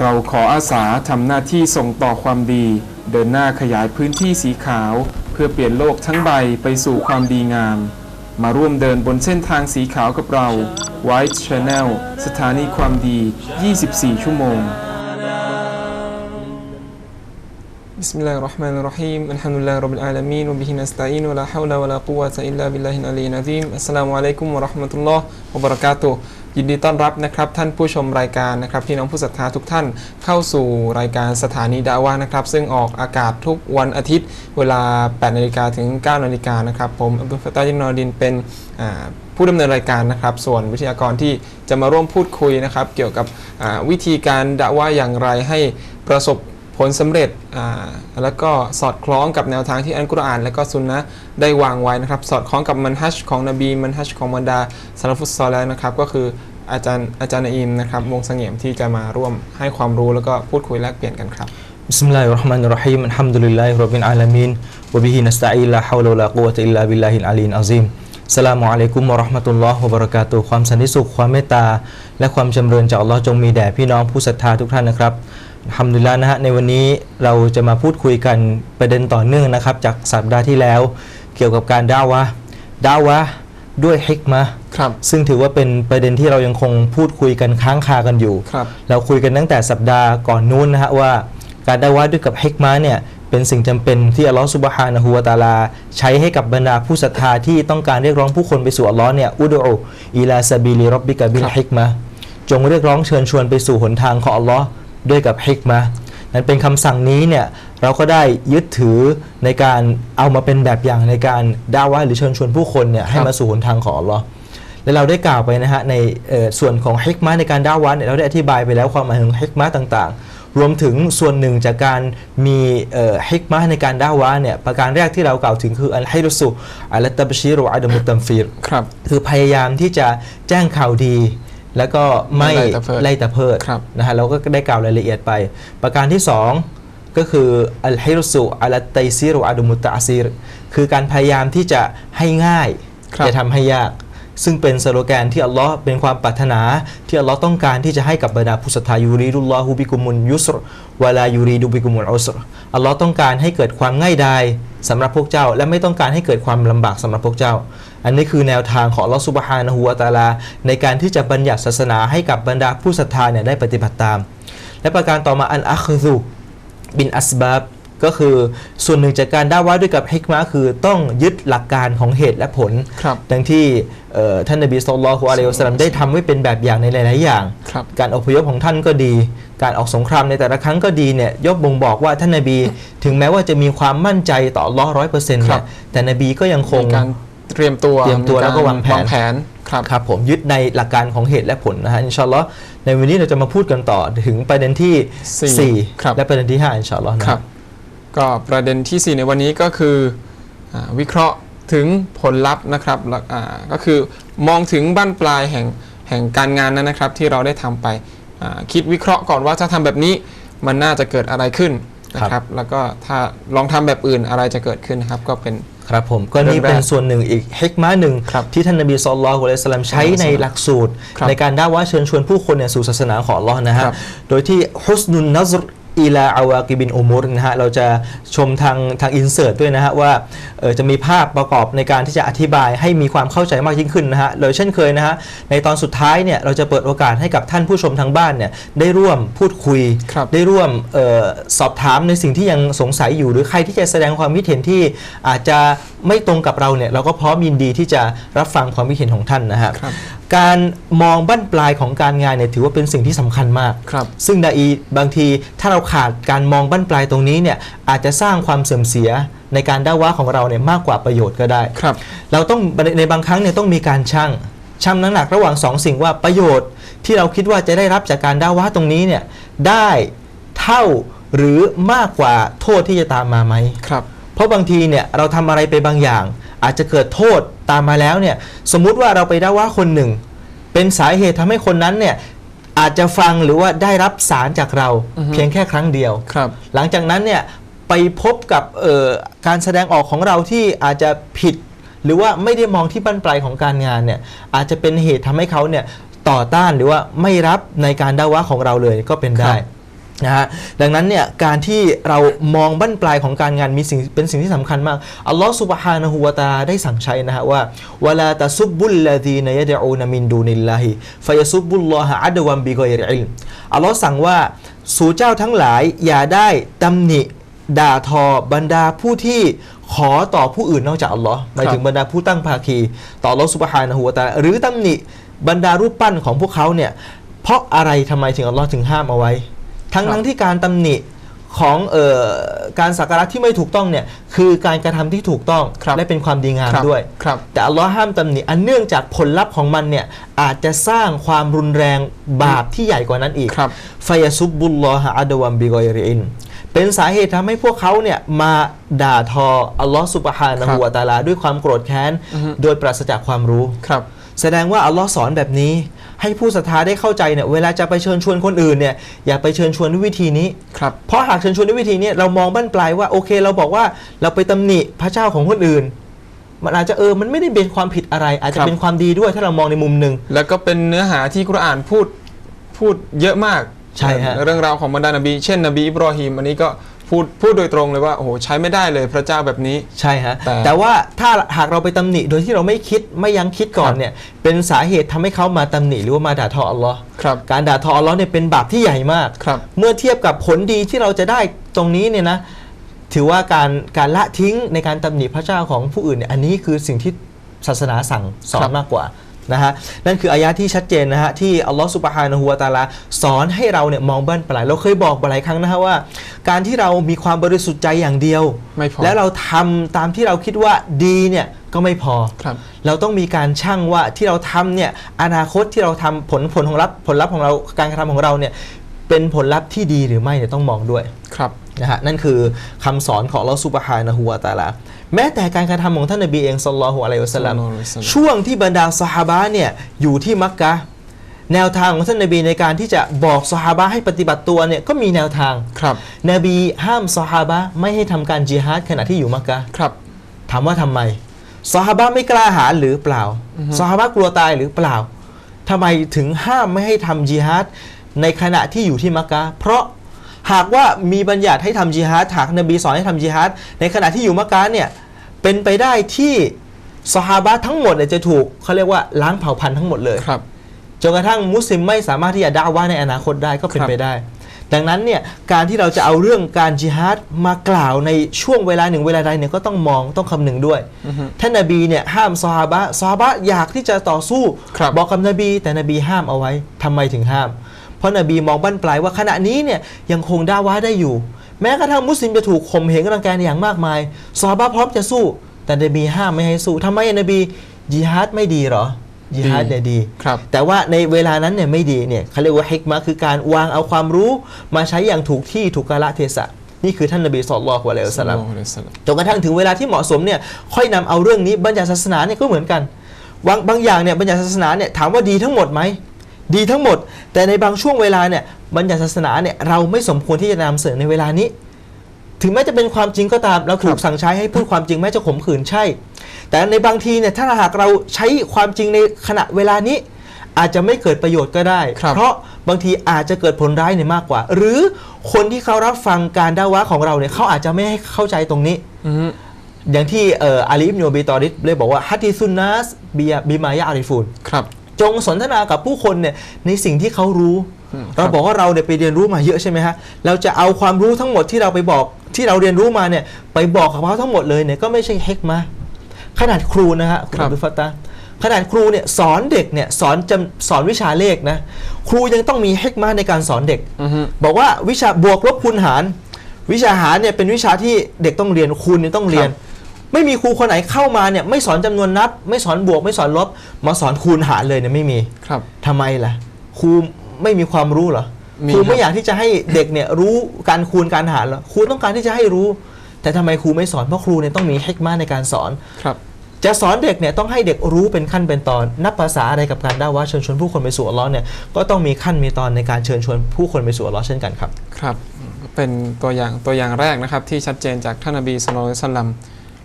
เราขออาสาทำหน้าที่ส่งต่อความดี เดินหน้าขยายพื้นที่สีขาว เพื่อเปลี่ยนโลกทั้งใบไปสู่ความดีงาม มาร่วมเดินบนเส้นทางสีขาวกับเรา White Channel สถานีความดี 24 ชั่วโมง بسم الله الرحمن الرحيم الحمد لله رب العالمين وبه نستعين ولا حول ولا قوة إلا بالله العلي العظيم السلام عليكم ورحمة الله وبركاته ยินดีต้อนรับนะครับท่านผู้ชมรายการนะครับพี่น้องผู้ศรัทธาทุกท่านเข้าสู่รายการสถานีดาวะนะครับ ซึ่งออกอากาศทุกวันอาทิตย์ เวลา 8นาฬิกาถึง 9นาฬิกานะครับ ผมอับดุลฟตตาห์ยินนอดินเป็นผู้ดำเนินรายการนะครับ ส่วนวิทยากรที่จะมาร่วมพูดคุยนะครับ เกี่ยวกับวิธีการดะวะอย่างไรให้ประสบ ผลสำเร็จแล้วก็สอดคล้องกับแนวทางที่อัลกุรอาน และก็ซุนนะได้วางไว้นะครับ สอดคล้องกับมันฮัชของนบีมันฮัชของบรรดาสารฟุตซอลแล้วนะครับ ก็คืออาจารย์อาจารย์อิมนะครับวงสงเสงี่ยมที่จะมาร่วมให้ความรู้แล้วก็พูดคุยแลกเปลี่ยนกันครับ بسم الله الرحمن الرحيم الحمد لله رب العالمين وبه نستعين لا حول ولا قوة إلا بالله العلي العظيم ลามอะลัยกุมวะอาะห์มะตุลลอฮ์วะบะเราะกาตุความสันติสุขความเมตตา และความจำเริญจากอัลลอฮ์จงมีแด่พี่น้องผู้ศรัทธาทุกท่านนะครับ ทำดุลิลลาห์นะฮะในวันนี้เราจะมาพูดคุยกันประเด็นต่อเนื่องนะครับ จากสัปดาห์ที่แล้ว เกี่ยวกับการด่าวะห์ด่าวะห์ด้วยฮิกมะห์ครับ ซึ่งถือว่าเป็นประเด็นที่เรายังคงพูดคุยกันค้างคากันอยู่ครับเราคุยกันตั้งแต่สัปดาห์ก่อนนู้นนะฮะว่า การได้ว่าด้วยกับฮิกมาเนี่ยเป็นสิ่งจำเป็นที่อัลลอฮฺสุบฮานะฮูวะตะอาลา ใช้ให้กับบรรดาผู้ศรัทธาที่ต้องการเรียกร้องผู้คนไปสู่อัลลอฮ์เนี่ยอุดูอีลาซาบิลิรับบิกะบิลฮิกมาจงเรียกร้องเชิญชวนไปสู่หนทางของอัลลอฮ์ ด้วยกับฮิกมานั้นเป็นคำสั่งนี้เนี่ยเราก็ได้ยึดถือในการเอามาเป็นแบบอย่างในการด่าว่าหรือเชิญชวนผู้คนเนี่ยให้มาสู่หนทางของอัลลอฮ์และเราได้กล่าวไปนะฮะในเอ่อส่วนของฮิกมะในการด่าวันเนี่ยเราได้อธิบายไปแล้วความหมายของฮิกมะต่างๆ รวมถึงส่วนหนึ่งจากการมีเอ่อฮิกมะในการด่าวันเนี่ยประการแรกที่เรากล่าวถึงคืออัลไฮรุสุอัลตับชีรุอัดมุตตัมฟีรครับคือพยายามที่จะแจ้งข่าวดี แล้วก็ไม่ไม่ไล่ตะเพิดไล่ตะเพิดครับนะฮะเราก็ได้กล่าวรายละเอียดไป ประการที่สองก็คืออัลฮิรุสุอัลตัยซีรุอัดมุตตะซีรคือการพยายามที่จะให้ง่ายครับจะทำให้ยาก ซึ่งเป็นสโลแกนที่อัลลอฮ์เป็นความปรารถนาที่อัลลอฮ์ต้องการที่จะให้กับบรรดาผู้ศรัทธายูรีดุลลอฮูบิกุมุนยุสรวะลายูรีดุบิกุมุนอุสรอัลลอฮ์ต้องการให้เกิดความง่ายดายสำหรับพวกเจ้า และไม่ต้องการให้เกิดความลำบากสำหรับพวกเจ้า อันนี้คือแนวทางของอัลลอฮ์ซุบฮานะฮูวะตะอาลา ในการที่จะบัญญัติศาสนาให้กับบรรดาผู้ศรัทธาเนี่ยได้ปฏิบัติตาม และประการต่อมาอันอัคซุบินอัสบาบก็คือส่วนหนึ่งจากการด่าว่าด้วยกับฮิกมะคือต้องยึดหลักการของเหตุและผลครับดังที่เอ่อท่านนบีสุลต่านละฮ์อะลัยฮิวะสัลลัมได้ทำไว้เป็นแบบอย่างในหลาย ๆ อย่างครับการอพยพของท่านก็ดี การออกสงครามในแต่ละครั้งก็ดีเนี่ยยกบ่งบอกว่าท่านนบี ถึงแม้ว่าจะมีความมั่นใจต่ออัลลอฮ์ร้อยเปอร์เซ็นต์ครัเนี่ยบแต่นบีก็ยังคงมีการ เตรียมตัวเตรียมตัวกแล้วก็วางแผนวางแผนครับครับผมยึดในหลักการของเหตุและผลนะฮะอินชาอัลลอฮ์ในวันนี้เราจะมาพูดกันต่อถึงประเด็นที่สี่สี่ครับและประเด็นที่ห้าอินชาอัลลอฮ์นะครับ ก็ประเด็นที่ 4 ในวันนี้ก็คืออาวิเคราะห์ถึงผลลัพธ์นะครับแล้วอ่าก็คือมองถึงบ้านปลายแห่งแห่งการงานนั้นนะครับ ที่เราได้ทำไปอ่าคิดวิเคราะห์ก่อนว่าถ้าทำแบบนี้มันน่าจะเกิดอะไรขึ้นนะครับ แล้วก็ถ้าลองทำแบบอื่นอะไรจะเกิดขึ้นนะครับ ก็เป็น ครับผมก็นี่เป็นส่วนหนึ่งอีกฮิกมาหนึ่งครับที่ท่านนบีสุลต่านละฮ์อะลัยฮิวะสัลลัมใช้ในหลักสูตรครับในการด่าว่าเชิญชวนผู้คนเนี่ยสู่ศาสนาของอัลลอฮ์นะฮะครับโดยที่ฮุสนุนนัซร อีลาอาวากิบินอุมุรนะฮะเราจะชมทางทางอินเสิร์ตด้วยนะฮะว่าเอ่อจะมีภาพประกอบในการที่จะอธิบายให้มีความเข้าใจมากยิ่งขึ้นนะฮะโดยเช่นเคยนะฮะในตอนสุดท้ายเนี่ยเราจะเปิดโอกาสให้กับท่านผู้ชมทางบ้านเนี่ยได้ร่วมพูดคุยครับได้ร่วมเออสอบถามในสิ่งที่ยังสงสัยอยู่หรือใครที่จะแสดงความคิดเห็นที่อาจจะไม่ตรงกับเราเนี่ยเราก็พร้อมยินดีที่จะรับฟังความคิดเห็นของท่านนะฮะครับ การมองบั้นปลายของการงานเนี่ยถือว่าเป็นสิ่งที่สำคัญมาก ครับ ซึ่งดาอีบางทีถ้าเราขาดการมองบั้นปลายตรงนี้เนี่ยอาจจะสร้างความเสื่อมเสียในการด่าว่าของเราเนี่ยมากกว่าประโยชน์ก็ได้ ครับ เราต้องในบางครั้งเนี่ยต้องมีการชั่งชั่งน้ำหนักระหว่างสองสิ่งว่าประโยชน์ที่เราคิดว่าจะได้รับจากการด่าว่าตรงนี้เนี่ยได้เท่าหรือมากกว่าโทษที่จะตามมาไหมครับ เพราะบางทีเนี่ยเราทำอะไรไปบางอย่าง อาจจะเกิดโทษ ตามมาแล้วเนี่ยสมมุติว่าเราไปด่าว่าคนหนึ่ง เป็นสาเหตุทำให้คนนั้นเนี่ยอาจจะฟังหรือว่าได้รับสารจากเราอือฮึเพียงแค่ครั้งเดียวครับ หลังจากนั้นเนี่ยไปพบกับเอ่อการแสดงออกของเราที่อาจจะผิด หรือว่าไม่ได้มองที่บั้นปลายของการงานเนี่ยอาจจะเป็นเหตุทำให้เขาเนี่ยต่อต้านหรือว่าไม่รับในการด่าว่าของเราเลยก็เป็นได้ครับ นะฮะดังนั้นเนี่ยการที่เรามองบั้นปลายของการงานมีสิ่งเป็นสิ่งที่สำคัญมากอัลลอฮฺสุบฮานะฮูวะตะอาลาได้สั่งใช้นะฮะว่าวะลาตะซุบบุลลดีนยะดะอูนมินดูนิลลาฮิฟยะซุบบุลลอฮะอัดวันบิกอยริอิลมอัลลอฮ์สั่งว่าสู่เจ้าทั้งหลายอย่าได้ตำหนิด่าทอบรรดาผู้ที่ขอต่อผู้อื่นนอกจากอัลลอฮ์หมายถึงบรรดาผู้ตั้งภาคี ต่ออัลลอฮ์สุบฮานะฮูวะตะอาลาหรือตำหนิบรรดารูปปั้นของพวกเขาเนี่ยเพราะอะไรทำไมถึงอัลลอฮ์ถึงห้ามเอาไว้ ทั้งครับทั้งที่การตำหนิของเออการสักการะที่ไม่ถูกต้องเนี่ยคือการกระทำที่ถูกต้องครับและเป็นความดีงามครับด้วยครับแต่อัลลอฮ์ห้ามตำหนิอันเนื่องจากผลลัพธ์ของมันเนี่ยอาจจะสร้างความรุนแรงบาปที่ใหญ่กว่านั้นอีกครับฟยซุบบุลลอฮะอัดวัมบิกอยริอินเป็นสาเหตุทำให้พวกเขาเนี่ยมาด่าทออัลลอฮ์สุบฮานะครัฮูบวะตะอาลาด้วยความโกรธแค้นอือฮึโดยปราศจากความรู้ครับ แสดงว่าอัลลอฮ์สอนแบบนี้ ให้ผู้ศรัทธาได้เข้าใจเนี่ยเวลาจะไปเชิญชวนคนอื่นเนี่ยอย่าไปเชิญชวนด้วยวิธีนี้ ครับ เพราะหากเชิญชวนด้วยวิธีนี้เรามองบั้นปลายว่าโอเค เราบอกว่าเราไปตำหนิพระเจ้าของคนอื่น มันอาจจะเออมันไม่ได้เป็นความผิดอะไร อาจจะครับ เป็นความดีด้วยถ้าเรามองในมุมหนึ่ง แล้วก็เป็นเนื้อหาที่กุรอานพูดพูดเยอะมากใช่ฮะ เรื่องราวของบรรดานบี เช่นนบีอิบรอฮิมอันนี้ก็ พูดพูดโดยตรงเลยว่าโอ้โหใช้ไม่ได้เลยพระเจ้าแบบนี้ ใช่ฮะแต่แต่ว่าถ้าหากเราไปตำหนิโดยที่เราไม่คิดไม่ยั้งคิดก่อนครับเนี่ยเป็นสาเหตุทำให้เขามาตำหนิหรือว่ามาด่าทออัลลอฮ์ครับการด่าทออัลลอฮ์เนี่ยเป็นบาปที่ใหญ่มาก ครับ เมื่อเทียบกับผลดีที่เราจะได้ตรงนี้เนี่ยนะถือว่าการการละทิ้งในการตำหนิพระเจ้าของผู้อื่นเนี่ยอันนี้คือสิ่งที่ศาสนาสั่งสอครันบ มากกว่า นะฮะนั่นคืออายะที่ชัดเจนนะฮะที่อัลลอฮฺสุบฮานะฮูวะตะอาลาสอนให้เราเนี่ยมองบ้านปลายเราเคยบอกหลายครั้งนะฮะว่า การที่เรามีความบริสุทธิ์ใจอย่างเดียวไม่พอแล้วเราทำตามที่เราคิดว่าดีเนี่ยก็ไม่พอครับเราต้องมีการชั่งว่าที่เราทำเนี่ยอนาคตที่เราทำผลผลของรับผลลัพธ์ของเราการกระทำของเราเนี่ยเป็นผลลัพธ์ที่ดีหรือไม่เนี่ยต้องมองด้วยครับนะฮะนั่นคือคำสอนของลอสุบฮานะฮูวะตะอาลา แม้แต่การกระทำของท่านนบีเองสัลลัลลอฮุอะลัยฮิวะสัลลัมศ็อลลัลลอฮุอะลัยฮิวะซัลลัมช่วงที่บรรดาสหาบะห์เนี่ยอยู่ที่มักกะฮ์แนวทางของท่านนบีในการที่จะบอกสหาบะห์ให้ปฏิบัติตัวเนี่ยก็มีแนวทางครับ นบีห้ามสหาบะห์ไม่ให้ทำการจิฮาดขณะที่อยู่มักกะฮ์ครับ ถามว่าทำไมสหาบะห์ไม่กล้าหาญหรือเปล่าสหาบะห์กลัวตายหรือเปล่าทำไมถึงห้ามไม่ให้ทำจิฮาดในขณะที่อยู่ที่มักกะฮ์เพราะ หากว่ามีบัญญัติให้ทำจิฮาดหากนบีสอนให้ทำจิฮาดในขณะที่อยู่มักกะฮ์เนี่ยเป็นไปได้ที่สหาบะห์ทั้งหมดเนี่ยจะถูกเขาเรียกว่าล้างเผ่าพันธุ์ทั้งหมดเลยครับจนกระทั่งมุสลิมไม่สามารถที่จะด่าว่าในอนาคตได้ก็เป็นครับไปได้ ดังนั้นเนี่ยการที่เราจะเอาเรื่องการจิฮาดมากล่าวในช่วงเวลาหนึ่งเวลาใดเนี่ยก็ต้องมองต้องคำนึงด้วยอือฮึท่านนบีเนี่ยห้ามซอฮาบะซอฮาบะอยากที่จะต่อสู้ครับบอกกับนบี แต่นบีห้ามเอาไว้ทำไมถึงห้าม เพราะนบีมองบั้นปลายว่าขณะนี้เนี่ยยังคงด่าว่าได้อยู่ แม้กระทั่งมุสลิมจะถูกข่มเหงรังแกอย่างมากมายซอฮาบะพร้อมจะสู้ แต่นบีห้ามไม่ให้สู้ทำไมนบีจิฮาดไม่ดีเหรอจิฮาดเนี่ยดีครับแต่ว่าในเวลานั้นเนี่ยไม่ดีเนี่ยเขาเรียกว่าฮิกมะคือการวางเอาความรู้มาใช้อย่างถูกที่ถูกกาลเทศะนี่คือท่านนบีสุลต่านละฮ์อะลัยฮิวะสัลลัมศ็อลลัลลอฮุอะลัยฮิวะซัลลัมจนกระทั่งถึงเวลาที่เหมาะสมเนี่ยค่อยนำเอาเรื่องนี้บัญญัติศาสนาเนี่ยก็เหมือนกันบางบางอย่างเนี่ยบัญญัติศาสนาเนี่ยถามว่าดีทั้งหมดไหม ดีทั้งหมด แต่ในบางช่วงเวลาเนี่ยบัญญัติศาสนาเนี่ยเราไม่สมควรที่จะนำเสนอในเวลานี้ ถึงแม้จะเป็นความจริงก็ตามเราถูกสั่งใช้ให้พูดความจริงแม้จะข่มขืนใช่ แต่ในบางทีเนี่ยถ้าหากเราใช้ความจริงในขณะเวลานี้ อาจจะไม่เกิดประโยชน์ก็ได้ครับเพราะบางทีอาจจะเกิดผลร้ายเนี่ยมากกว่า หรือคนที่เขารับฟังการด่าวะของเราเนี่ยเขาอาจจะไม่ให้เข้าใจตรงนี้อือฮึอย่างที่เอ่ออาลีอิบนุอบีตอริดเลยบอกว่าฮัตติซุนนัสบียบิมายะอาริฟูนครับ จงสนทนากับผู้คนเนี่ยในสิ่งที่เขารู้อืมเราบอกว่าเราเนี่ยไปเรียนรู้มาเยอะใช่ไหมฮะเราจะเอาความรู้ทั้งหมดที่เราไปบอกที่เราเรียนรู้มาเนี่ยไปบอกกับเขาทั้งหมดเลยเนี่ยก็ไม่ใช่เฮกมาขนาดครูนะฮะคุณครับอับดุลฟัตตาขนาดครูเนี่ยสอนเด็กเนี่ยสอนจำสอนวิชาเลขนะครูยังต้องมีเฮกมาในการสอนเด็กอือฮึบอกว่าวิชาบวกลบคูณหาร วิชาหารเนี่ยเป็นวิชาที่เด็กต้องเรียนคูณเนี่ยต้องเรียน ไม่มีครูคนไหนเข้ามาเนี่ยไม่สอนจำนวนนับ ไม่สอนบวก ไม่สอนลบ มาสอนคูณหารเลยเนี่ยไม่มีครับทำไมล่ะครูไม่มีความรู้เหรอมีครูครับไม่อยากที่จะให้เด็กเนี่ยรู้การคูณการหารเหรอครูต้องการที่จะให้รู้ แต่ทำไมครูไม่สอนเพราะครูเนี่ยต้องมีเฮกมาในการสอนครับจะสอนเด็กเนี่ยต้องให้เด็กรู้เป็นขั้นเป็นตอน นับภาษาอะไรกับการด่าว่าเชิญชวนผู้คนไปสู่อัลลอฮ์เนี่ยก็ต้องมีขั้นมีตอนในการเชิญชวนผู้คนไปสู่อัลลอฮ์เช่นกันครับ ครับ เป็นตัวอย่างตัวอย่างแรกนะครับที่ชัดเจนจากท่านนบีสุลต่านสัลลั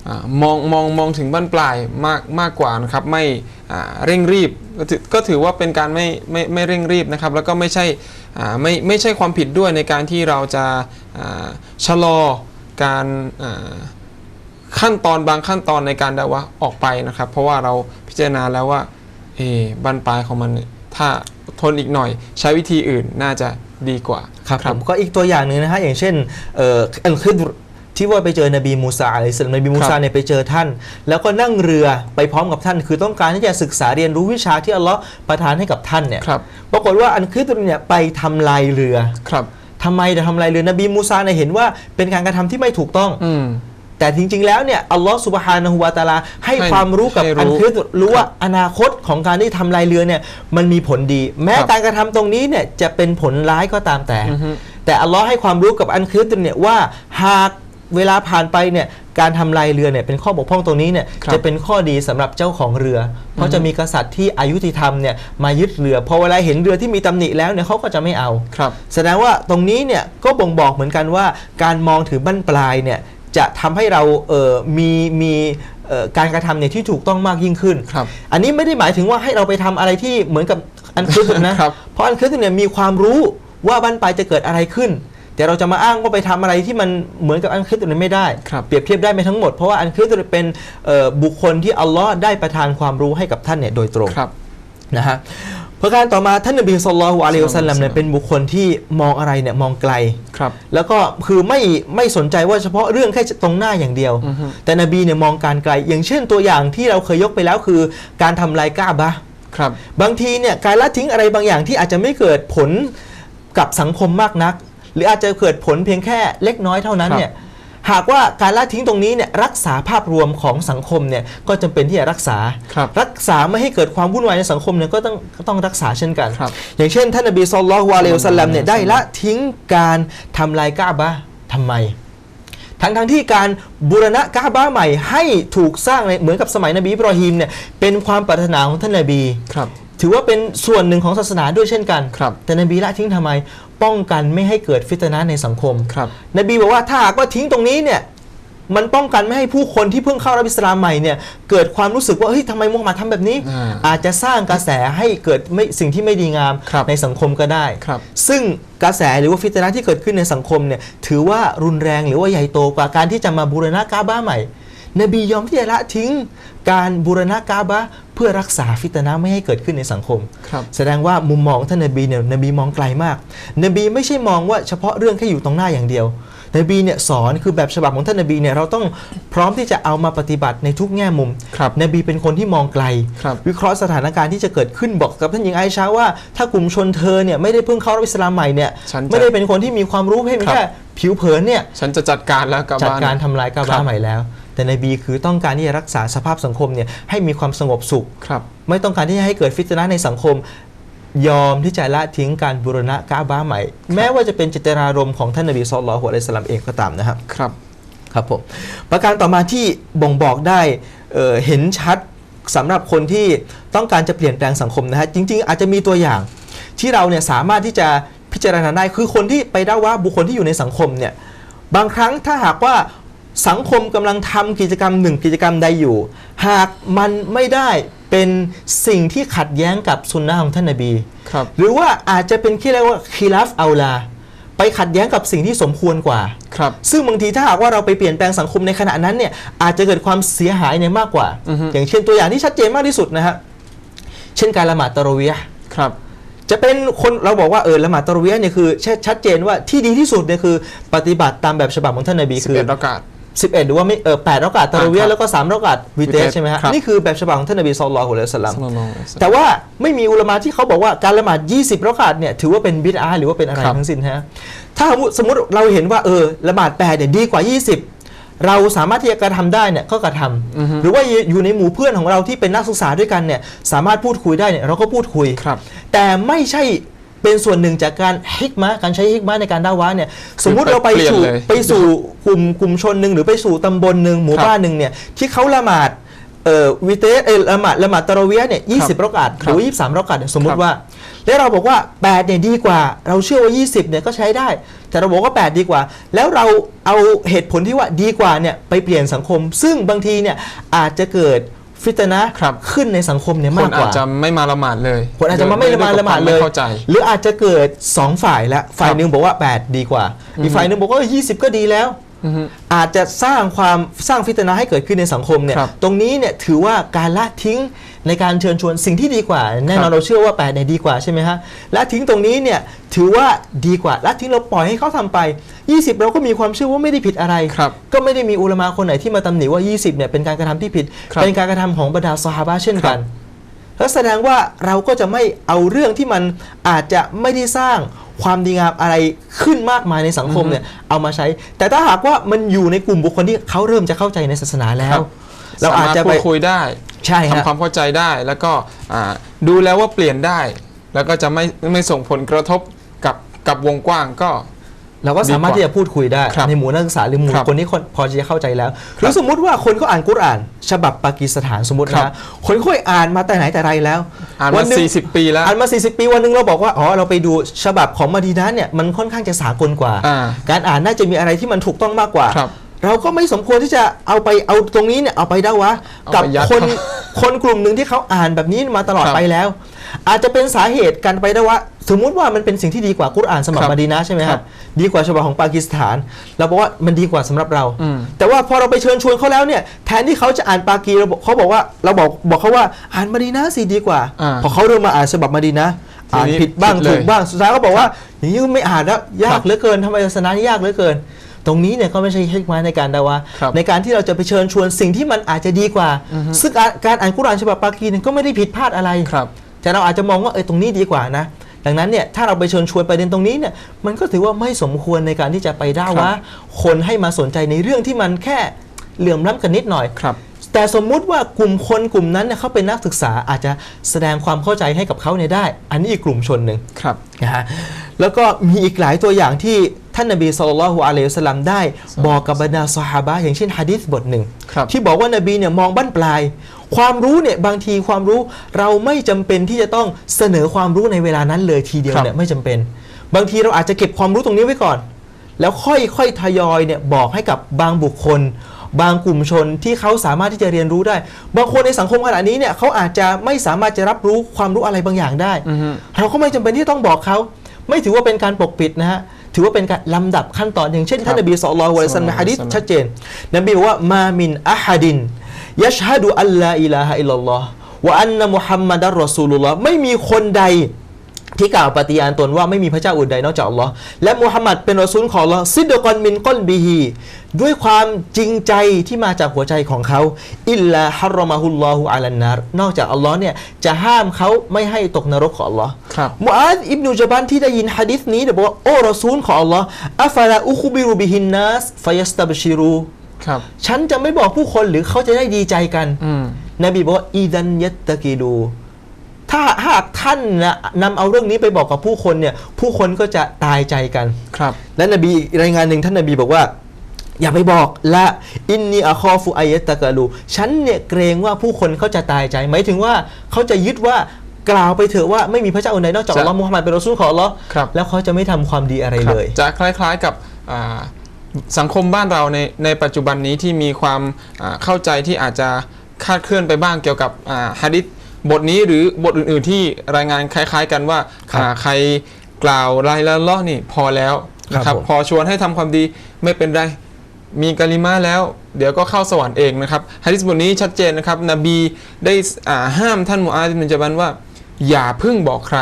มอามองมองมองถึงบั้นปลายมากมากกว่านะครับไม่อ่าเร่งรีบก็ถือก็ถือว่าเป็นการไม่ไม่ไม่เร่งรีบนะครับแล้วก็ไม่ใช่อ่าไม่ไม่ใช่ความผิดด้วยในการที่เราจะอ่าชะลอการอ่าขั้นตอนบางขั้นตอนในการดาวะห์ออกไปนะครับ เพราะว่าเราพิจารณาแล้วว่าเออบั้นปลายของมันเนี่ยถ้าทนอีกหน่อย ใช้วิธีอื่นน่าจะดีกว่าครับผมก็อีกตัวอย่างหนึ่งนะฮะอย่างเช่นเอ่ออัลคิดร ที่ว่าไปเจอนบีมูซาอะลัยฮิสสลามนบีมูคซารับเนี่ยไปเจอท่าน แล้วก็นั่งเรือไปพร้อมกับท่าน คือต้องการที่จะศึกษาเรียนรู้วิชาที่อัลลอฮ์ประทานให้กับท่านเนี่ยครับปรากฏว่าอันคิดรเนี่ยไปทำลายเรือครับทำไมจะทำลายเรือนบีมูซาเนี่ยเห็นว่าเป็นการกระทำที่ไม่ถูกต้องอืมแต่จริง ๆ แล้วเนี่ยอัลลอฮ์สุบฮานะฮูวาตะอาลาให้ให้ความรู้กับให้รู้อันคิดรู้ว่าอนาคตของการที่ทำลายเรือเนี่ยมันมีผลดี แม้ครับการกระทำตรงนี้เนี่ยจะเป็นผลร้ายก็ตามแต่อือฮึแต่อัลลอฮ์ให้ความรู้กับอันคิดเนี่ยว่าหาก เวลาผ่านไปเนี่ยการทำลายเรือเนี่ยเป็นข้อบกพร่องตรงนี้เนี่ยครับจะเป็นข้อดีสำหรับเจ้าของเรือ เพราะจะมีกษัตริย์ที่อายุติธรรมเนี่ยมายึดเรือพอเวลาเห็นเรือที่มีตำหนิแล้วเนี่ยเขาก็จะไม่เอาครับแสดงว่าตรงนี้เนี่ยก็บ่งบอกเหมือนกันว่า การมองถือบั้นปลายเนี่ยจะทำให้เราเอ่อมีมีเอ่อการกระทำเนี่ยที่ถูกต้องมากยิ่งขึ้นครับอันนี้ไม่ได้หมายถึงว่าให้เราไปทำอะไรที่เหมือนกับอันคริสต์นะครับเพราะอันคริสต์เนี่ยมีความรู้ว่าบั้นปลายจะเกิดอะไรขึ้น แต่เราจะมาอ้างว่าไปทำอะไรที่มันเหมือนกับอันคริสต์เนี่ยไม่ได้ครับเปรียบเทียบได้ไม่ทั้งหมด เพราะว่าอันคริสต์เนี่ยเป็นเอ่อบุคคลที่อัลลอฮ์ได้ประทานความรู้ให้กับท่านเนี่ยโดยตรงครับนะฮะประการต่อมาท่านนบีสุลต่านอะลัยฮิวะสัลลัมเนี่ยเป็นบุคคลที่มองอะไรเนี่ยมองไกลครับ แล้วก็คือไม่ไม่สนใจว่าเฉพาะเรื่องแค่ตรงหน้าอย่างเดียวอือฮึแต่นบีเนี่ยมองการไกล อย่างเช่นตัวอย่างที่เราเคยยกไปแล้วคือ การทำลายกาบะห์ครับ บางทีเนี่ยการละทิ้งอะไรบางอย่างที่อาจจะไม่เกิดผลกับสังคมมากนัก หรืออาจจะเกิดผลเพียงแค่เล็กน้อยเท่านั้นครับเนี่ยหากว่าการละทิ้งตรงนี้เนี่ยรักษาภาพรวมของสังคมเนี่ยก็จำเป็นที่จะรักษาครับรักษาไม่ให้เกิดความวุ่นวายในสังคมเนี่ยก็ต้องก็ต้องรักษาเช่นกันครับอย่างเช่น ท่านนบีสุลต่านละฮ์วะอะลัยฮิวะสัลลัมเนี่ยได้ละทิ้งการทำลายกาบะห์ทำไม ทั้งทั้งที่การบูรณะกาบะห์ใหม่ให้ถูกสร้างในเหมือนกับสมัยนบีอิบรอฮีมเนี่ยเป็นความปรารถนาของท่านนบีครับถือว่าเป็นส่วนหนึ่งของศาสนาด้วยเช่นกันครับแต่นบีละทิ้งทำไม ป้องกันไม่ให้เกิดฟิตนะห์ในสังคมครับ นบีบอกว่าถ้าหากว่าทิ้งตรงนี้เนี่ยมันป้องกันไม่ให้ผู้คนที่เพิ่งเข้ารับอิสลามใหม่เนี่ยเกิดความรู้สึกว่าเฮ้ยทำไมมุฮัมมัดทำแบบนี้อ่าอาจจะสร้างกระแสให้เกิดไม่สิ่งที่ไม่ดีงามครับในสังคมก็ได้ครับซึ่งกระแสหรือว่าฟิตนะห์ที่เกิดขึ้นในสังคมเนี่ยถือว่ารุนแรงหรือว่าใหญ่โตกว่าการที่จะมาบูรณะกาบะห์ใหม่ นบียอมที่จะละทิ้ง การบูรณะกาบะห์เพื่อรักษาฟิตนะห์ไม่ให้เกิดขึ้นในสังคมครับแสดงว่ามุมมองท่านนบีเนี่ยนบีมองไกลมาก นบีไม่ใช่มองว่าเฉพาะเรื่องแค่อยู่ตรงหน้าอย่างเดียวนบีเนี่ยสอนคือแบบฉบับของท่านนบีเนี่ยเราต้องพร้อมที่จะเอามาปฏิบัติในทุกแง่มุมครับนบีเป็นคนที่มองไกลครับวิเคราะห์สถานการณ์ที่จะเกิดขึ้นบอกกับท่านหญิงไอชาว่า ถ้ากลุ่มชนเธอเนี่ยไม่ได้เพิ่งเข้ารับอิสลามใหม่เนี่ยฉันจะไม่ได้เป็นคนที่มีความรู้เพียงครับแค่ ผิวเผินเนี่ยฉันจะจัดการแล้วกับจัดบ้านการทำลายกาครับาบใหม่แล้ว แต่นบีคือต้องการที่จะรักษาสภาพสังคมเนี่ยให้มีความสงบสุขครับไม่ต้องการที่จะให้เกิดฟิตนะห์ในสังคม ยอมที่จะละทิ้งการบูรณะกาบะห์ใหม่ แม้ว่าจะเป็นเจตนารมณ์ของท่านนบีสุลต่านละฮ์อะลัยฮิสสลามเองก็ตามนะครับครับครับผมประการต่อมาที่บ่งบอกได้เอ่อเห็นชัดสำหรับคนที่ต้องการจะเปลี่ยนแปลงสังคมนะฮะจริง ๆ อาจจะมีตัวอย่างที่เราเนี่ยสามารถที่จะ พิจารณาได้คือคนที่ไปได้ว่าบุคคลที่อยู่ในสังคมเนี่ยบางครั้งถ้าหากว่าสังคมกำลังทำกิจกรรมหนึ่งกิจกรรมใดอยู่ หากมันไม่ได้เป็นสิ่งที่ขัดแย้งกับสุนนะของท่านนบีครับหรือว่าอาจจะเป็นที่เรียกว่าคีลาฟอัลลาไปขัดแย้งกับสิ่งที่สมควรกว่าครับซึ่งบางทีถ้าหากว่าเราไปเปลี่ยนแปลงสังคมในขณะนั้นเนี่ยอาจจะเกิดความเสียหายเนี่ยมากกว่าอือฮึอย่างเช่นตัวอย่างที่ชัดเจนมากที่สุดนะฮะเช่นการละหมาดตะเราะเวียห์ครับ จะเป็นคนเราบอกว่าเออละหมาดตะเราะเวียห์เนี่ยคือชัดชัดเจนว่าที่ดีที่สุดเนี่ยคือปฏิบัติตามแบบฉบับของท่านนบีสิบคือเอ็ดโอกาส11หรือว่าไม่เออ8รากาตตะเราะเวียห์อ่าครับแล้วก็3รากาตวิเตวิสเตสใช่ไหมฮะครับนี่คือแบบฉบับของท่านนบีศ็อลลัลลอฮุอะลัยฮิวะสัลลัมศ็อลลัลลอฮุอะลัยฮิวะสัลลัมแต่ว่าไม่มีอุลามะที่เขาบอกว่าการละหมาด 20รากาตเนี่ยถือว่าเป็นบิดอาหรือว่าเป็นอะไรครับทั้งสิ้นฮะถ้าสมมุติสมมติเราเห็นว่าเออละหมาด8เนี่ยดีกว่า 20 เราสามารถที่จะกระทำได้เนี่ยก็กระทำอือฮึหรือว่าอยู่ในหมู่เพื่อนของเราที่เป็นนักศึกษาด้วยกันเนี่ยสามารถพูดคุยได้เนี่ยเราก็พูดคุยครับ แต่ไม่ใช่เป็นส่วนหนึ่งจากการฮิกมะการใช้ฮิกมะในการด่าวะเนี่ยสมมุติไปเราไปเปลี่ยนสู่เลยไปสู่กลุ่มกลุ่มชนหนึ่งหรือไปสู่ตำบลหนึ่งหมู่ครับบ้านหนึ่งเนี่ยที่เขาละหมาด เอ่อวิเตสเออละหมาดละหมาดตะเราะเวียะเนี่ยยี่สิบรักาดหครับรือว่ายี่สามรักาดเนี่ยสมมุครัติบว่า แล้วเราบอกว่า8เนี่ยดีกว่า เราเชื่อว่า20เนี่ยก็ใช้ได้ แต่เราบอกว่า8ดีกว่า แล้วเราเอาเหตุผลที่ว่าดีกว่าเนี่ยไปเปลี่ยนสังคม ซึ่งบางทีเนี่ยอาจจะเกิดฟิตนะครับขึ้นในสังคมเนี่ยคมานกกอาจว่าจะไม่มาละหมาดเลยคนอาจจะมาไม่ละหมาดละหมาดเลยไเข้าใจหรืออาจจะเกิด 2 ฝ่ายละฝ่ายหนึ่งบอกว่า 8 ดีกว่า อีกฝ่ายหนึ่งบอกว่า 20 ก็ดีแล้ว อือฮึอาจจะสร้างความสร้างฟิตนะให้เกิดขึ้นในสังคมเนี่ยครับตรงนี้เนี่ยถือว่าการละทิ้งในการเชิญชวนสิ่งที่ดีกว่า แน่นอครันบเราเชื่อว่า8เนี่ยดีกว่าใช่ไหมฮะละทิ้งตรงนี้เนี่ยถือว่าดีกว่าละทิ้งเราปล่อยให้เขาทำไป 20 เราก็มีความเชื่อว่าไม่ได้ผิดอะไรครับก็ไม่ได้มีอุลามะคนไหนที่มาตำหนิว่า 20เนี่ยเป็นการกระทำที่ผิดครับเป็นการกระทำของบรรดาซอฮาบะห์เช่นกันครับ แล้วแสดงว่าเราก็จะไม่เอาเรื่องที่มันอาจจะไม่ได้สร้างความดีงามอะไรขึ้นมากมายในสังคมเนี่ยเอามาใช้ แต่ถ้าหากว่ามันอยู่ในกลุ่มบุคคลที่เขาเริ่มจะเข้าใจในศาสนาแล้ควรับเราอาจจะสมไปรถพูดคุยได้ใช่ฮะทำความเข้าใจได้แล้วก็อ่าดูแล้วว่าเปลี่ยนได้ แล้วก็จะไม่ไม่ส่งผลกระทบกับกับวงกว้างก็ เราก็สามารถดีกว่าที่จะพูดคุยได้ครับในหมู่นักศึกษาหรือหมู่ครับคนที่คนพอจะเข้าใจแล้วหรือสมมุติว่าคนเขาอ่านกุรอาน ฉบับปากีสถานสมมติครันะบคนค่อยอ่านมาแต่ไหนแต่ไรแล้วอ่านวัมาหนึ่ง40 ปีแล้วอ่านมา 40 ปีวันหนึงเราบอกว่าอ๋อเราไปดูฉบับของมาดีนะเนี่ยมันค่อนข้างจะสากลกว่าอ่าการอ่านน่าจะมีอะไรที่มันถูกต้องมากกว่าครับเราก็ไม่สมควรที่จะเอาไปเอาตรงนี้เนี่ยเอาไปได้วะเอากับไปยัดคนคนกลุ่มหนึ่งที่เขาอ่านแบบนี้มาตลอดครับไปแล้ว อาจจะเป็นสาเหตุการไปได้ว่า สมมุติว่ามันเป็นสิ่งที่ดีกว่ากุรอานสมับครับมาดีนะใช่ไหมคครัรับบดีกว่าฉบับของปากีสถานเราบอกว่ามันดีกว่าสำหรับเรา อืม แต่ว่าพอเราไปเชิญชวนเขาแล้วเนี่ยแทนที่เขาจะอ่านปากีเราบอกเขาบอกว่าเราบอกบอกเขาว่าอ่านมาดีนะสิดีกว่า อ่าพอเขาเริ่มมาอ่านฉบับมาดีนะทีอ่านนี้ผิดบ้างผิดเลยถูกบ้างสุดท้ายก็บอกว่าอย่างนี้ไม่อ่านแล้วยาครักบเหลือเกินทำไมศาสนานี่ยากเหลือเกิน ตรงนี้เนี่ยก็ไม่ใช่ฮิกมาในการดาวะครับในการที่เราจะไปเชิญชวนสิ่งที่มันอาจจะดีกว่า ซึ่งการการอ่านกุรอานฉบับปากีเนี่ยก็ไม่ได้ผิดพลาดอะไร ครับ แต่เราอาจจะมองว่าเออตรงนี้ดีกว่านะ ดังนั้นเนี่ยถ้าเราไปเชิญชวนประเด็นตรงนี้เนี่ยมันก็ถือว่าไม่สมควรในการที่จะไปด่าว่า คนให้มาสนใจในเรื่องที่มันแค่เหลื่อมล้ำกันนิดหน่อยครับแต่สมมุติว่ากลุ่มคนกลุ่มนั้นเนี่ยเขาเป็นนักศึกษาอาจจะแสดงความเข้าใจให้กับเขาเนี่ยได้ อันนี้อีกกลุ่มชนหนึ่งครับนะฮะแล้วก็มีอีกหลายตัวอย่างที่ท่านนบีสุลต่านละฮ์อะลัยฮิวะสัลลัมได้ บอกกับบรรดาซอฮาบะห์อย่างเช่นฮะดีษบทหนึ่งครับที่บอกว่านบีเนี่ยมองบั้นปลาย ความรู้เนี่ยบางทีความรู้เราไม่จำเป็นที่จะต้องเสนอความรู้ในเวลานั้นเลยทีเดียวครับเนี่ยไม่จำเป็น บางทีเราอาจจะเก็บความรู้ตรงนี้ไว้ก่อน แล้วค่อยๆทยอยเนี่ยบอกให้กับบางบุคคล บางกลุ่มชนที่เขาสามารถที่จะเรียนรู้ได้ บางคนในสังคมขณะนี้เนี่ยเขาอาจจะไม่สามารถจะรับรู้ความรู้อะไรบางอย่างได้อือฮึเราก็ไม่จำเป็นที่ต้องบอกเขาไม่ถือว่าเป็นการปกปิดนะฮะถือว่าเป็นการลำดับขั้นตอนอย่างเช่นท่านนบีสุลต่านละสัลลัมในฮะดิษชัดเจนนบีบอกว่ามามินอะฮัดิน ยัชฮะดูอัลลาอิลาฮะอิลลัลลอฮ์วะอันนะมุฮัมมัดอัรรอซูลุลลอฮ์ไม่มีคนใดที่กล่าวปฏิญาณตนว่าไม่มีพระเจ้าอื่นใดนอกจากอัลลอฮ์และมุฮัมมัดเป็นรอซูลของอัลลอฮ์ซิดกอนมินก้นบีฮีด้วยความจริงใจที่มาจากหัวใจของเขา อิลลาฮัรรอมะฮุลลอฮุอาลันนารนอกจากอัลลอฮ์เนี่ยจะห้ามเขาไม่ให้ตกนรกของอัลลอฮ์ครับมุอาดอิบนุจบันที่ได้ยินฮะดิษนี้เนี่ยบอกว่าโอ้รอซูลของอัลลอฮ์อัฟลาอุคุบิรุบิฮินนัสฟยัสตับชิรู ครับ ฉันจะไม่บอกผู้คนหรือเขาจะได้ดีใจกันอืมนบีบอกว่าอีดันยัตตะกีดู ถ้าหากท่านนะนำเอาเรื่องนี้ไปบอกกับผู้คนเนี่ย ผู้คนก็จะตายใจกันครับ และนบีอีกรายงานหนึ่งท่านนบีบอกว่า อย่าไปบอกละอินนีอะคอฟุอายะตะกะลูฉันเนี่ยเกรงว่าผู้คนเขาจะตายใจหมายถึงว่าเขาจะยึดว่ากล่าวไปเถอะว่าไม่มีพระเจ้าอื่นใดนอกจากจะอัลลอฮ์มุฮัมมัดเป็นรอซูลของอัลลอฮ์ครับแล้วเขาจะไม่ทำความดีอะไรครับเลย จะคล้ายๆกับอ่า สังคมบ้านเราในในปัจจุบันนี้ที่มีความอ่าเข้าใจที่อาจจะคลาดเคลื่อนไปบ้างเกี่ยวกับอ่าฮะดิษบทนี้หรือบทอื่น ๆ ที่รายงานคล้าย ๆ กันว่าครับอ่าใครกล่าวลายละล้อนี่พอแล้วนะคครัรับบผมพอชวนให้ทำความดีไม่เป็นไรมีกะลิมาแล้ว เดี๋ยวก็เข้าสวรรค์เองนะครับฮะดิษบทนี้ชัดเจนนะครับ นบีได้อ่าห้ามท่านมูอาซบินจาบันว่า อย่าเพิ่งบอกใคร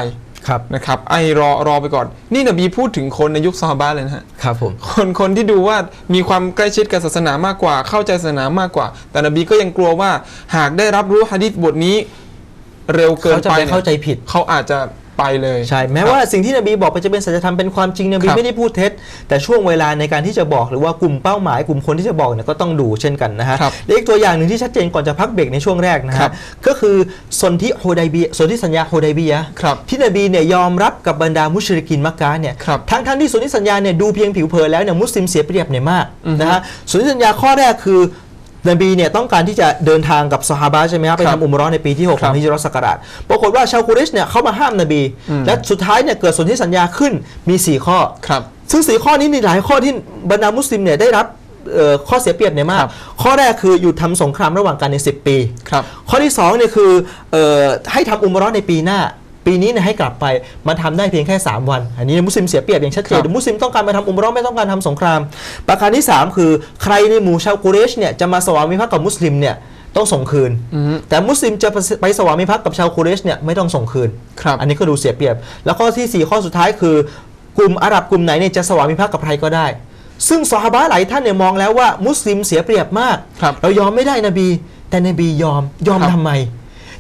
ครับนะครับไอรอรอไปก่อน นี่นบีพูดถึงคนในยุคซอฮาบะห์เลยนะฮะครับผมคนคนที่ดูว่ามีความใกล้ชิดกับศาสนามากกว่า เข้าใจศาสนามากกว่า แต่นบีก็ยังกลัวว่าหากได้รับรู้ฮะดิษบทนี้ เร็วเกินเขาจะไปไปนี่ยเข้าใจผิดเขาอาจจะ ไปเลยใช่แม้ว่าสิ่งที่นบีบอกไปจะเป็นสัจธรรมเป็นความจริงนบีครับไม่ได้พูดเท็จ แต่ช่วงเวลาในการที่จะบอกหรือว่ากลุ่มเป้าหมายกลุ่มคนที่จะบอกเนี่ยก็ต้องดูเช่นกันนะฮะครับและอีกตัวอย่างหนึ่งที่ชัดเจนก่อนจะพักเบรกในช่วงแรกนะครัฮะบก็คือสนธิโฮไดบีสนธิสัญญาโฮไดบียะห์ครับที่นบีเนี่ยยอมรับกับบรรดามุชริกินมักกะเนี่ยครับทั้งทั้งที่สนธิสัญญาเนี่ยดูเพียงผิวเผินแล้วเนี่ยมุสลิมเสียเปรียบเนี่ยมากอือฮึนะฮะสนธิสัญญาข้อแรกคือ นบีเนี่ยต้องการที่จะเดินทางกับซอฮาบะห์ใช่ไหมครับไปครับทำอุมเราะห์ในปีที่6คขรัอบงฮิจรัตศักราชปรากฏว่าชาวกุเรชเนี่ยเขามาห้ามนบี และสุดท้ายเนี่ยเกิดสนธิสัญญาขึ้นมี 4 ข้อครับซึ่งสีข้อนี้มีหลายข้อที่บรรดามุสลิมเนี่ยได้รับเอ่อข้อเสียเปรียบเนี่ยมาคกรับข้อแรกคือหยุดทำสงครามระหว่างกันใน 10 ปีครับข้อที่2เนี่ยคือเอ่อให้ทำอุมเราะห์ในปีหน้า ปีนี้เนี่ยให้กลับไปมันทำได้เพียงแค่ 3 วัน อันนี้มุสลิมเสียเปรียบอย่างชัดเจนครับมุสลิมต้องการมาทำอุมเราะห์ไม่ต้องการทำสงคราม ประการที่ 3 คือใครในหมู่ชาวกุเรชเนี่ยจะมาสวามิภักดิ์กับมุสลิมเนี่ยต้องส่งคืนอือฮึแต่มุสลิมจะไปสวามิภักดิ์กับชาวกุเรชเนี่ยไม่ต้องส่งคืนครับอันนี้ก็ดูเสียเปรียบ แล้วข้อทีสี่4 ข้อสุดท้ายคือกลุ่มอาหรับกลุ่มไหนเนี่ยจะสวามิภักดิ์กับใครก็ได้ ซึ่งซอฮาบะห์หลายท่านเนี่ยมองแล้วว่ามุสลิมเสียเปรียบมากครับเรายอมไม่ได้นบี แต่นบียอมยอมครับทำไม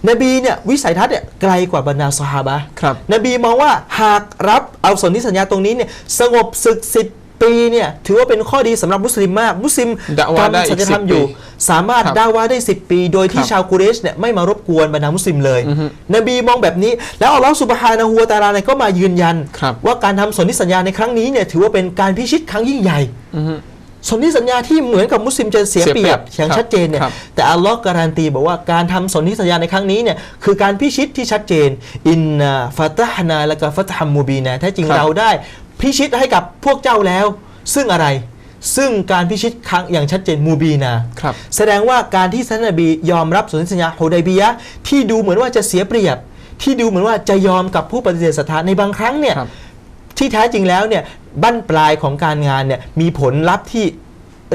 นบีเนี่ยวิสัยทัศน์เนี่ยไกลกว่าบรรดาซอฮาบะห์ครับ นบีมองว่าหากรับเอาสนธิสัญญาตรงนี้เนี่ยสงบศึกสิบปีเนี่ยถือว่าเป็นข้อดีสำหรับมุสลิมมาก มุสลิมดะวะห์ได้ทำอีกสัจธรรม10อยู่ปีสามารถครับด่าว่าได้ 10 ปี โดยที่ครับชาวกุเรชเนี่ยไม่มารบกวนบรรดามุสลิมเลยอือฮึนบีมองแบบนี้ แล้วอัลลอฮฺสุบฮานะฮูวะตะอาลาเนี่ยก็มายืนยันครับว่าการทำสนธิสัญญาในครั้งนี้เนี่ยถือว่าเป็นการพิชิตครั้งยิ่งใหญ่อือฮึ สนธิสัญญาที่เหมือนกับมุสลิมจะเสียเสียเปเปรีรียยบบอย่างครับชัดเจนเนี่ยครับแต่อัลลอฮ์การันตีบอกว่าการทำสนธิสัญญาในครั้งนี้เนี่ยคือการพิชิตที่ชัดเจน อินนาฟาตฮนาและก็ฟัตฮัมมูบีนะแท้จริงครับเราได้พิชิตให้กับพวกเจ้าแล้ว ซึ่งอะไรซึ่งการพิชิตครั้งอย่างชัดเจนมูบีนาครับแสดงว่าการที่ท่านนบียอมรับสนธิสัญญาฮูดัยบียะห์ที่ดูเหมือนว่าจะเสียเปรียบ ที่ดูเหมือนว่าจะยอมกับผู้ปฏิเสธศรัทธาในบางครั้งเนี่ยครับ ที่แท้จริงแล้วเนี่ยบั้นปลายของการงานเนี่ยมีผลลัพธ์ที่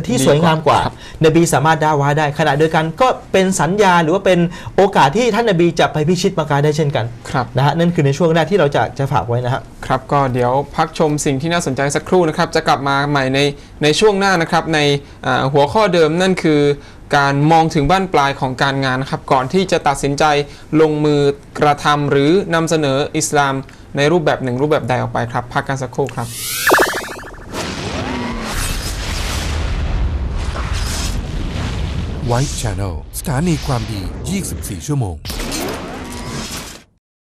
ที่ดีสวยงามกว่าครับนบีสามารถด่าวาได้ ขณะเดียวกันก็เป็นสัญญาหรือว่าเป็นโอกาสที่ท่านนบีจะไปพิชิตมักกะได้เช่นกันครับนะฮะนั่นคือในช่วงแรกที่เราจะจะฝากไว้นะฮะครับก็เดี๋ยวพักชมสิ่งที่น่าสนใจสักครู่นะครับ จะกลับมาใหม่ในในช่วงหน้านะครับ ในอ่าหัวข้อเดิมนั่นคือการมองถึงบ้านปลายของการงานนะครับก่อนที่จะตัดสินใจลงมือกระทำหรือนำเสนออิสลาม ในรูปแบบหนึ่งรูปแบบใดออกไปครับ พักกันสักครู่ครับ White Channel สถานีความดี 24 ชั่วโมง